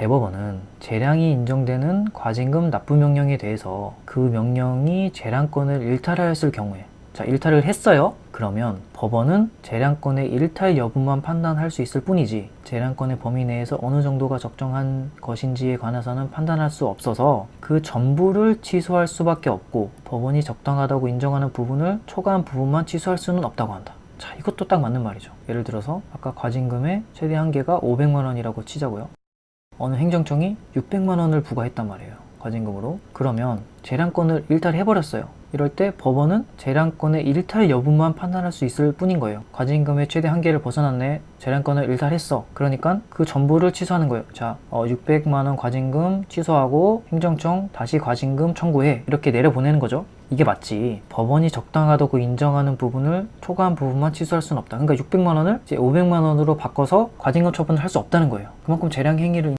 대법원은 재량이 인정되는 과징금 납부 명령에 대해서 그 명령이 재량권을 일탈하였을 경우에 자 일탈을 했어요. 그러면 법원은 재량권의 일탈 여부만 판단할 수 있을 뿐이지 재량권의 범위 내에서 어느 정도가 적정한 것인지에 관해서는 판단할 수 없어서 그 전부를 취소할 수밖에 없고 법원이 적당하다고 인정하는 부분을 초과한 부분만 취소할 수는 없다고 한다. 자, 이것도 딱 맞는 말이죠. 예를 들어서 아까 과징금의 최대 한계가 500만 원이라고 치자고요. 어느 행정청이 600만 원을 부과했단 말이에요. 과징금으로. 그러면 재량권을 일탈해버렸어요. 이럴 때 법원은 재량권의 일탈 여부만 판단할 수 있을 뿐인 거예요. 과징금의 최대 한계를 벗어났네. 재량권을 일탈했어. 그러니까 그 전부를 취소하는 거예요. 자, 어, 600만 원 과징금 취소하고 행정청 다시 과징금 청구해. 이렇게 내려보내는 거죠. 이게 맞지. 법원이 적당하다고 인정하는 부분을 초과한 부분만 취소할 수는 없다. 그러니까 600만 원을 이제 500만 원으로 바꿔서 과징금 처분을 할 수 없다는 거예요. 그만큼 재량 행위를